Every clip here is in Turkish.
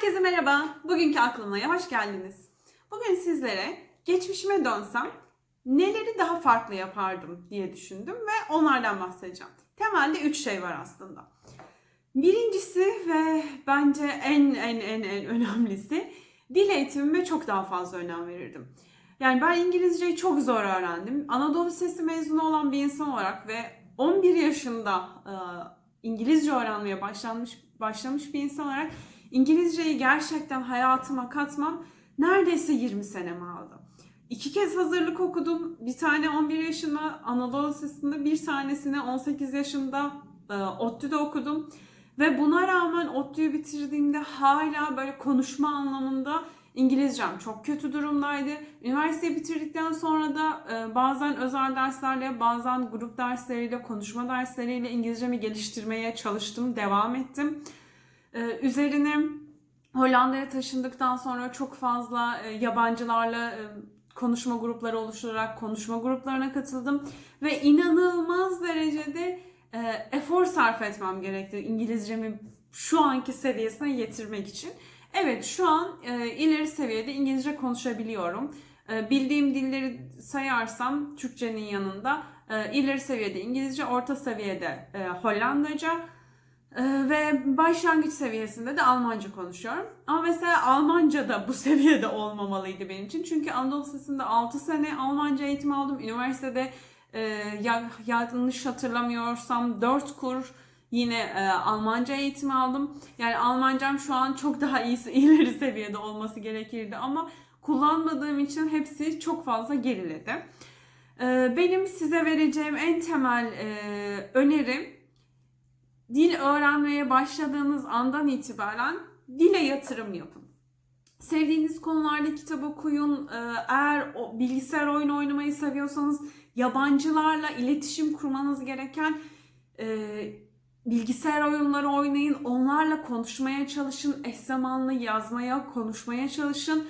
Herkese merhaba. Bugünkü aklımaya hoş geldiniz. Bugün sizlere geçmişime dönsem neleri daha farklı yapardım diye düşündüm ve onlardan bahsedeceğim. Temelde üç şey var aslında. Birincisi ve bence en en en en önemlisi dil eğitimime çok daha fazla önem verirdim. Yani ben İngilizceyi çok zor öğrendim. Anadolu Lisesi mezunu olan bir insan olarak ve 11 yaşında e, İngilizce öğrenmeye başlanmış başlamış bir insan olarak İngilizceyi gerçekten hayatıma katmam neredeyse 20 senemi aldı. İki kez hazırlık okudum. Bir tane 11 yaşında Anadolu Lisesi'nde, bir tanesini 18 yaşında e, ODTÜ'de okudum. Ve buna rağmen ODTÜ'yü bitirdiğimde hala böyle konuşma anlamında İngilizcem çok kötü durumdaydı. Üniversiteyi bitirdikten sonra da e, bazen özel derslerle, bazen grup dersleriyle, konuşma dersleriyle İngilizcemi geliştirmeye çalıştım, devam ettim. E, üzerine Hollanda'ya taşındıktan sonra çok fazla e, yabancılarla e, konuşma grupları oluşturarak konuşma gruplarına katıldım ve inanılmaz derecede e, efor sarf etmem gerekti İngilizcemi şu anki seviyesine getirmek için. Evet şu an e, ileri seviyede İngilizce konuşabiliyorum. E, bildiğim dilleri sayarsam Türkçenin yanında e, ileri seviyede İngilizce, orta seviyede e, Hollandaca ve başlangıç seviyesinde de Almanca konuşuyorum. Ama mesela Almanca da bu seviyede olmamalıydı benim için. Çünkü Anadolu Lisesi'nde 6 sene Almanca eğitimi aldım. Üniversitede e, ya, yanlış hatırlamıyorsam 4 kur Yine e, Almanca eğitimi aldım. Yani Almancam şu an çok daha iyisi, ileri seviyede olması gerekirdi ama kullanmadığım için hepsi çok fazla geriledi. E, benim size vereceğim en temel e, önerim dil öğrenmeye başladığınız andan itibaren dile yatırım yapın. Sevdiğiniz konularda kitap okuyun. E, eğer o bilgisayar oyunu oynamayı seviyorsanız yabancılarla iletişim kurmanız gereken e, bilgisayar oyunları oynayın, onlarla konuşmaya çalışın, eş zamanlı yazmaya, konuşmaya çalışın.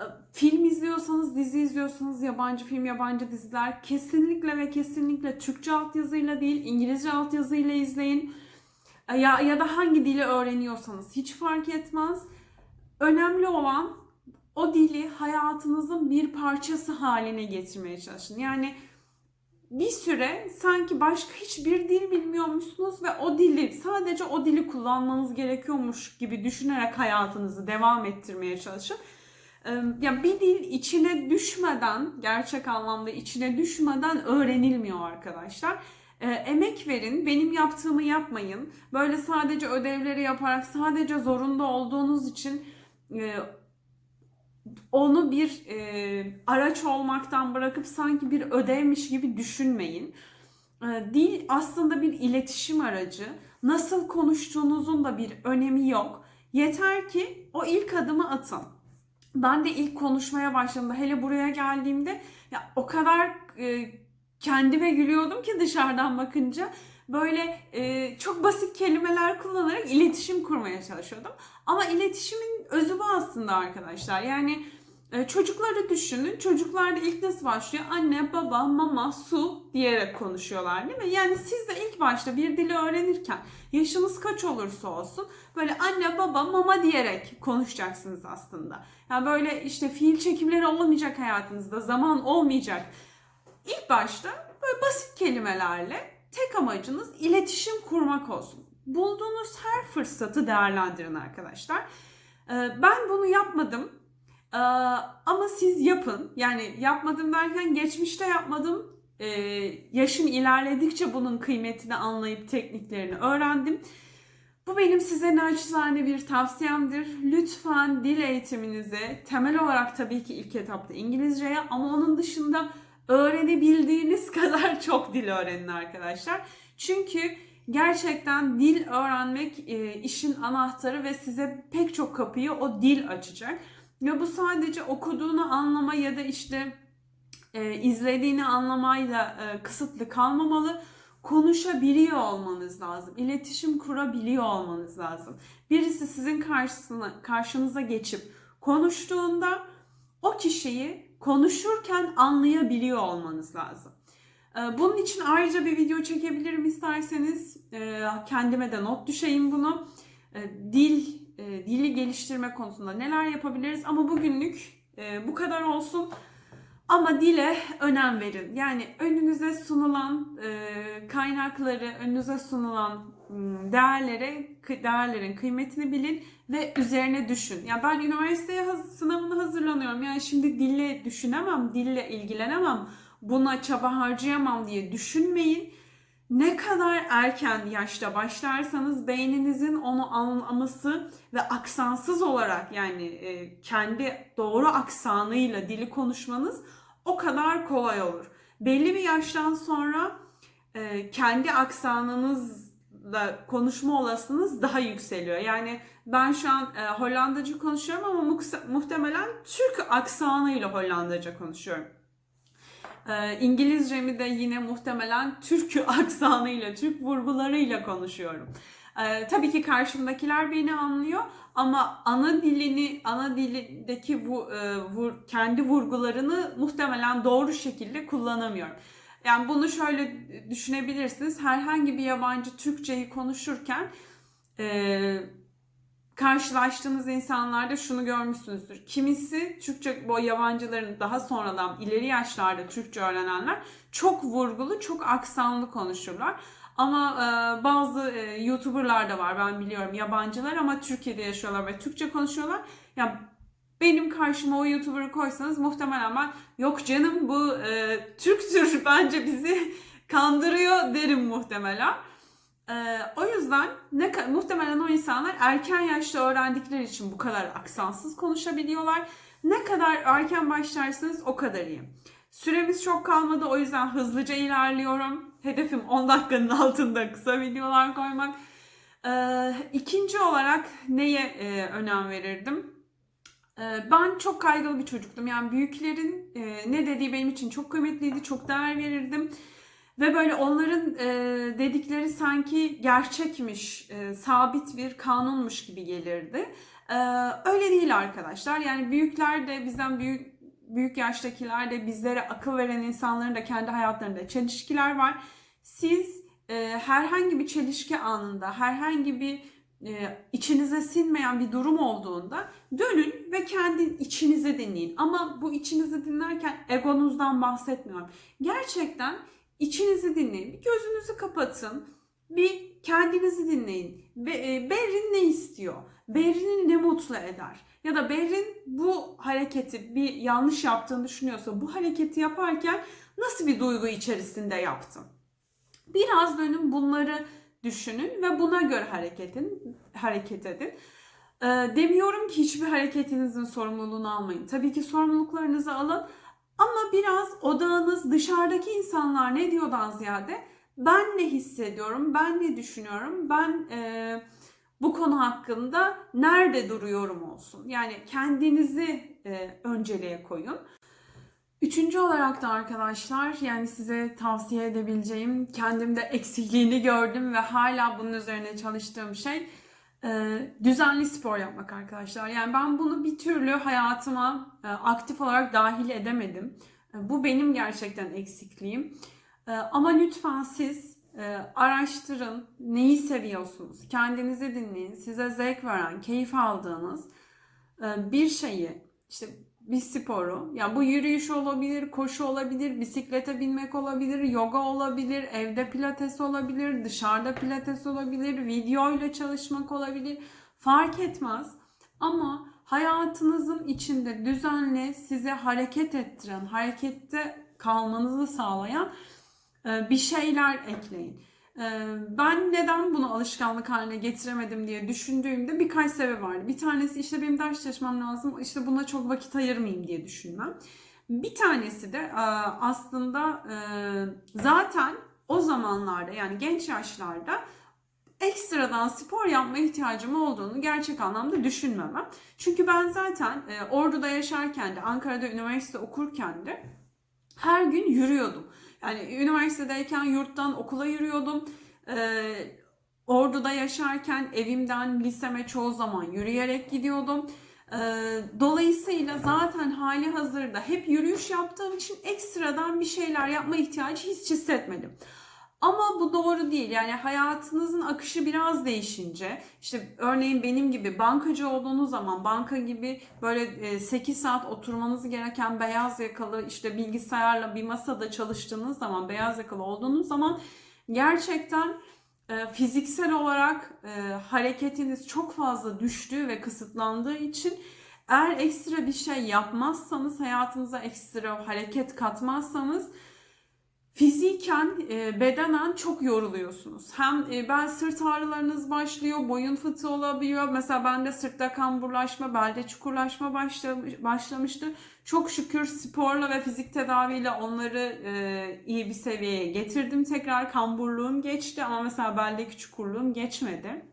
Ee, Film izliyorsanız, dizi izliyorsanız, yabancı film, yabancı diziler kesinlikle ve kesinlikle Türkçe altyazıyla değil, İngilizce altyazıyla izleyin. Ee, Ya, ya da hangi dili öğreniyorsanız hiç fark etmez. Önemli olan o dili hayatınızın bir parçası haline getirmeye çalışın. Yani bir süre sanki başka hiçbir dil bilmiyormuşsunuz ve o dili sadece o dili kullanmanız gerekiyormuş gibi düşünerek hayatınızı devam ettirmeye çalışın. Ee, Ya bir dil içine düşmeden, gerçek anlamda içine düşmeden öğrenilmiyor arkadaşlar. Ee, emek verin, benim yaptığımı yapmayın. Böyle sadece ödevleri yaparak, sadece zorunda olduğunuz için e, onu bir e, araç olmaktan bırakıp sanki bir ödevmiş gibi düşünmeyin. E, dil aslında bir iletişim aracı. Nasıl konuştuğunuzun da bir önemi yok. Yeter ki o ilk adımı atın. Ben de ilk konuşmaya başladığımda hele buraya geldiğimde ya o kadar e, kendime gülüyordum ki dışarıdan bakınca böyle e, çok basit kelimeler kullanarak iletişim kurmaya çalışıyordum. Ama iletişimin özü bu aslında arkadaşlar. Yani e, çocukları düşünün. Çocuklar da ilk nasıl başlıyor? Anne, baba, mama, su diyerek konuşuyorlar değil mi? Yani siz de ilk başta bir dili öğrenirken yaşınız kaç olursa olsun böyle anne, baba, mama diyerek konuşacaksınız aslında. Yani böyle işte fiil çekimleri olmayacak hayatınızda, zaman olmayacak. İlk başta böyle basit kelimelerle tek amacınız iletişim kurmak olsun. Bulduğunuz her fırsatı değerlendirin arkadaşlar. Ee, Ben bunu yapmadım. Ee, Ama siz yapın. Yani yapmadım derken geçmişte yapmadım. Ee, Yaşım ilerledikçe bunun kıymetini anlayıp tekniklerini öğrendim. Bu benim size naçizane bir tavsiyemdir. Lütfen dil eğitiminize temel olarak tabii ki ilk etapta İngilizceye ama onun dışında öğrenebildiğiniz kadar çok dil öğrenin arkadaşlar. Çünkü gerçekten dil öğrenmek e, işin anahtarı ve size pek çok kapıyı o dil açacak. Ve bu sadece okuduğunu anlama ya da işte e, izlediğini anlamayla e, kısıtlı kalmamalı. Konuşabiliyor olmanız lazım. İletişim kurabiliyor olmanız lazım. Birisi sizin karşısına karşınıza geçip konuştuğunda o kişiyi konuşurken anlayabiliyor olmanız lazım. Ee, Bunun için ayrıca bir video çekebilirim isterseniz. Ee, Kendime de not düşeyim bunu. Ee, Dil e, dili geliştirme konusunda neler yapabiliriz ama bugünlük e, bu kadar olsun. Ama dile önem verin. Yani önünüze sunulan e, kaynakları, önünüze sunulan m, değerlere, değerlerin kıymetini bilin ve üzerine düşün. Ya ben üniversiteye sınavına hazırlanıyorum. Yani şimdi dille düşünemem, dille ilgilenemem, buna çaba harcayamam diye düşünmeyin. Ne kadar erken yaşta başlarsanız beyninizin onu anlaması ve aksansız olarak yani e, kendi doğru aksanıyla dili konuşmanız o kadar kolay olur. Belli bir yaştan sonra e, kendi aksanınızla konuşma olasılığınız daha yükseliyor. Yani ben şu an e, Hollandaca konuşuyorum ama muhtemelen Türk aksanıyla Hollandaca konuşuyorum. E, İngilizcemi de yine muhtemelen Türk aksanıyla, Türk vurgularıyla konuşuyorum. E, tabii ki karşımdakiler beni anlıyor ama ana dilini, ana dilindeki bu e, vur, kendi vurgularını muhtemelen doğru şekilde kullanamıyorum. Yani bunu şöyle düşünebilirsiniz. Herhangi bir yabancı Türkçeyi konuşurken e, karşılaştığınız insanlarda şunu görmüşsünüzdür. Kimisi Türkçe bu yabancıların daha sonradan ileri yaşlarda Türkçe öğrenenler çok vurgulu, çok aksanlı konuşurlar. Ama e, bazı e, YouTuber'lar da var ben biliyorum yabancılar ama Türkiye'de yaşıyorlar ve Türkçe konuşuyorlar. Ya benim karşıma o YouTuber'ı koysanız muhtemelen ben yok canım bu e, Türktür bence bizi kandırıyor derim muhtemelen. E, o yüzden ne muhtemelen o insanlar erken yaşta öğrendikleri için bu kadar aksansız konuşabiliyorlar. Ne kadar erken başlarsanız o kadar iyi. Süremiz çok kalmadı o yüzden hızlıca ilerliyorum. Hedefim 10 dakikanın altında kısa videolar koymak. Ee, ikinci olarak neye e, önem verirdim? Ee, ben çok kaygılı bir çocuktum. Yani büyüklerin e, ne dediği benim için çok kıymetliydi. Çok değer verirdim. Ve böyle onların e, dedikleri sanki gerçekmiş, e, sabit bir kanunmuş gibi gelirdi. E, öyle değil arkadaşlar. Yani büyükler de bizden büyük büyük yaştakiler de bizlere akıl veren insanların da kendi hayatlarında çelişkiler var. Siz e, herhangi bir çelişki anında, herhangi bir e, içinize sinmeyen bir durum olduğunda dönün ve kendi içinizi dinleyin. Ama bu içinizi dinlerken egonuzdan bahsetmiyorum. Gerçekten içinizi dinleyin. Bir gözünüzü kapatın. Bir kendinizi dinleyin. Be, e, Berrin ne istiyor? Berrin'i ne mutlu eder? Ya da Berrin bu hareketi bir yanlış yaptığını düşünüyorsa bu hareketi yaparken nasıl bir duygu içerisinde yaptın? Biraz dönün bunları düşünün ve buna göre hareket edin. Hareket edin. Demiyorum ki hiçbir hareketinizin sorumluluğunu almayın. Tabii ki sorumluluklarınızı alın ama biraz odağınız dışarıdaki insanlar ne diyordan ziyade ben ne hissediyorum, ben ne düşünüyorum, ben e, bu konu hakkında nerede duruyorum olsun. Yani kendinizi e, önceliğe koyun. Üçüncü olarak da arkadaşlar yani size tavsiye edebileceğim kendimde eksikliğini gördüm ve hala bunun üzerine çalıştığım şey e, düzenli spor yapmak arkadaşlar. Yani ben bunu bir türlü hayatıma e, aktif olarak dahil edemedim. E, bu benim gerçekten eksikliğim. E, ama lütfen siz e, araştırın neyi seviyorsunuz, kendinizi dinleyin, size zevk veren, keyif aldığınız e, bir şeyi işte bir sporu. Yani bu yürüyüş olabilir, koşu olabilir, bisiklete binmek olabilir, yoga olabilir, evde pilates olabilir, dışarıda pilates olabilir, video ile çalışmak olabilir. Fark etmez. Ama hayatınızın içinde düzenli size hareket ettiren, harekette kalmanızı sağlayan bir şeyler ekleyin. E, Ben neden bunu alışkanlık haline getiremedim diye düşündüğümde birkaç sebep vardı. Bir tanesi işte benim ders çalışmam lazım, işte buna çok vakit ayırmayayım diye düşünmem. Bir tanesi de e, aslında e, zaten o zamanlarda yani genç yaşlarda ekstradan spor yapma ihtiyacım olduğunu gerçek anlamda düşünmemem. Çünkü ben zaten e, Ordu'da yaşarken de Ankara'da üniversite okurken de her gün yürüyordum. Yani üniversitedeyken yurttan okula yürüyordum. Ee, Ordu'da yaşarken evimden liseme çoğu zaman yürüyerek gidiyordum. Ee, dolayısıyla zaten hali hazırda hep yürüyüş yaptığım için ekstradan bir şeyler yapma ihtiyacı hiç hissetmedim. Ama bu doğru değil. Yani hayatınızın akışı biraz değişince işte örneğin benim gibi bankacı olduğunuz zaman banka gibi böyle 8 saat oturmanız gereken beyaz yakalı işte bilgisayarla bir masada çalıştığınız zaman beyaz yakalı olduğunuz zaman gerçekten e, fiziksel olarak e, hareketiniz çok fazla düştüğü ve kısıtlandığı için eğer ekstra bir şey yapmazsanız hayatınıza ekstra hareket katmazsanız fiziken, e, bedenen çok yoruluyorsunuz. Hem e, bel sırt ağrılarınız başlıyor, boyun fıtığı olabiliyor. Mesela bende sırtta kamburlaşma, belde çukurlaşma başlamış, başlamıştı. Çok şükür sporla ve fizik tedaviyle onları e, iyi bir seviyeye getirdim. Tekrar kamburluğum geçti ama mesela beldeki çukurluğum geçmedi.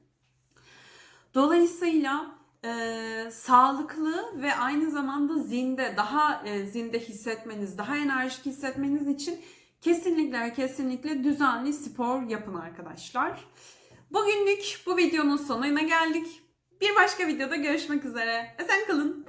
Dolayısıyla e, sağlıklı ve aynı zamanda zinde, daha e, zinde hissetmeniz, daha enerjik hissetmeniz için Kesinlikle kesinlikle düzenli spor yapın arkadaşlar. Bugünlük bu videonun sonuna geldik. Bir başka videoda görüşmek üzere. Esen kalın.